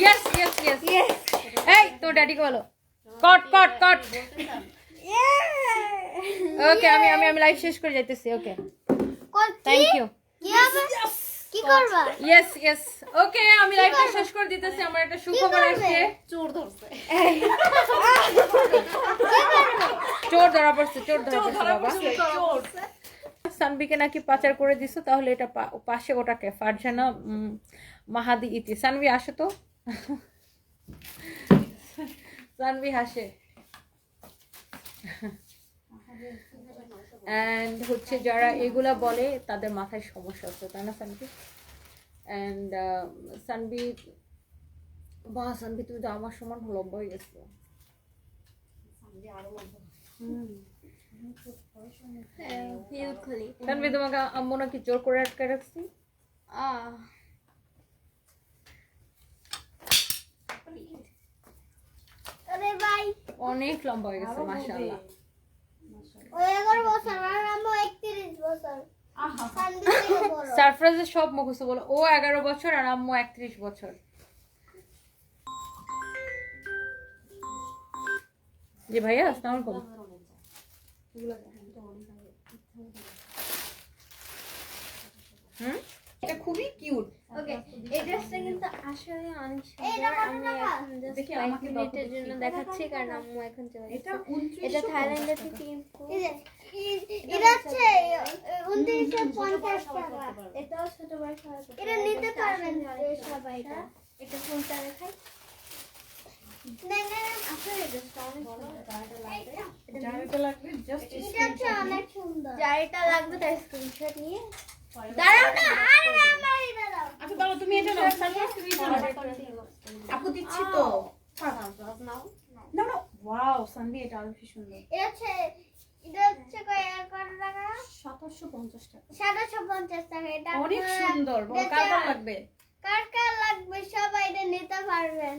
Yes yes yes এই তোর ড্যাডিকে বলো? কট কট কট ওকে আমি আমি আমি লাইভ শেষ করে যাইতেছি ওকে থ্যাংক ইউ কি করবা? ইয়েস ইয়েস ওকে আমি লাইভটা শেষ করে দিতেছি আমার একটা সুখবর আসছে। চোর ধরছে। চোর ধরা পড়ছে চোর ধরা পড়ছে বাবা। সানবিকে নাকি পাচার করে দিছো তাহলে এটা পাশে ওটাকে ফারজানা মাহাদি ইতি। সানবি আসে তো। সানবি হাসে। অ্যান্ড হচ্ছে যারা এগুলা বলে তাদের মাথায় সমস্যা হচ্ছে তাই না সানবি? অ্যান্ড সানবি বা সানবি তুমি তো আমার সমান লম্বা হয়ে গেছো। তোমাকে আম্মু নাকি জোর করে আটকে রাখছি। অনেক লম্বা হয়ে গেছে মাশাআল্লাহ। সারপ্রাইজের সব মুখস্থ বলো ও এগারো বছর আর আম্মু একত্রিশ বছর। জি ভাইয়া আসসালামু আলাইকুম। হুম? এটা খুবই কিউট ওকে এই ড্রেসটা কিন্তু আসলে অনেক সুন্দর। আমি এখন জাস্ট কয়েক আমাকে দাও তো মিনিটের জন্য দেখাচ্ছি কারণ আম্মু এখন চলে এটা এটা থেকে এটা হচ্ছে উনত্রিশশো পঞ্চাশ টাকা। এটাও ছোট বয়স এটা নিতে পারবেন সবাই এটা। এটা? দেখাই? না, না, না, আসলে ড্রেসটা অনেক সুন্দর যার এটা লাগবে জাস্ট এটা হচ্ছে অনেক এটা লাগবে তার স্ক্রিনশট নিয়ে। দাঁড়াও না আরে আমার এটা দাও আচ্ছা দাও তুমি এটা নাও সারপ্রাইজ তুমি এটা নাও। আপু দিচ্ছি তো। নাও নাও ওয়াও সানবি এটা আরও কি সুন্দর। এটা হচ্ছে এটা হচ্ছে কত টাকা? সাতাশশো পঞ্চাশ টাকা। সাতশো পঞ্চাশ টাকা এটা অনেক সুন্দর। কার কার লাগবে? কার কার লাগবে সবাই এটা নিতে পারবেন।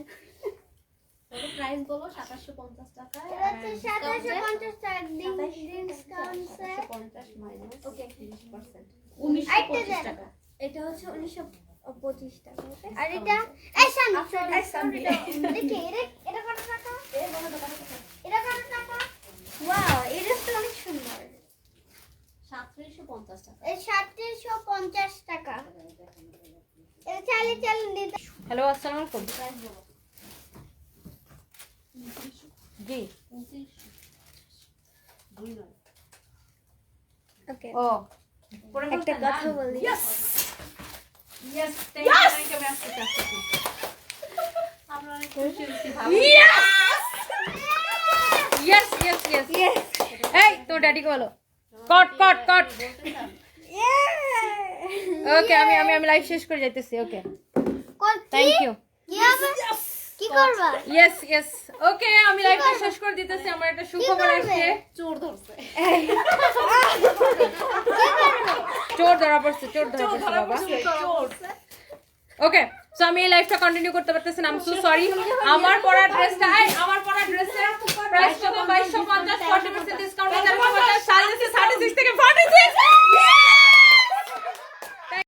প্রাইস বলো টাকা। এটা হচ্ছে সাতশো পঞ্চাশ টাকা ডিসকাউন্টে পঞ্চাশ মাইনাস ওকে তিরিশ পার্সেন্ট উনিশশো আরেকটা পঁচিশ দেন। টাকা। এটা হচ্ছে উনিশশো পঁচিশ টাকা okay? আর এটা? এই শান দেখি এটা এটা কত টাকা? এটা কত টাকা? ওয়াও এই ড্রেসটা অনেক সুন্দর। সাতত্রিশশো পঞ্চাশ টাকা। এই সাতশো পঞ্চাশ টাকা। এটা চাইলে নিতে হ্যালো আসসালামু আলাইকুম। জি দুই নয় ওকে ও একটা কথা বলি yes thank you thank you আমি আসতেছি আসতেছি আমরা অনেক খুশি হচ্ছি ভালো ইয়েস ইয়েস ইয়েস এই তোর ড্যাডিকে বলো কট কট কট ওকে আমি আমি আমি লাইভ শেষ করে যাইতেছি ওকে থ্যাংক ইউ কি হবে কি করবা ইয়েস ইয়েস ওকে আমি লাইভটা শেষ করে দিতেছি আমার একটা সুখবর আসছে। চোর ধরছে। চোর ধরা পড়ছে চোর ধরা পড়ছে বাবা। চোর। ওকে সো আমি এই লাইফটা কন্টিনিউ করতে পারতেছি না আই সো সরি আমার পরা ড্রেসটা আমার পরা ড্রেসের প্রাইস কত 2250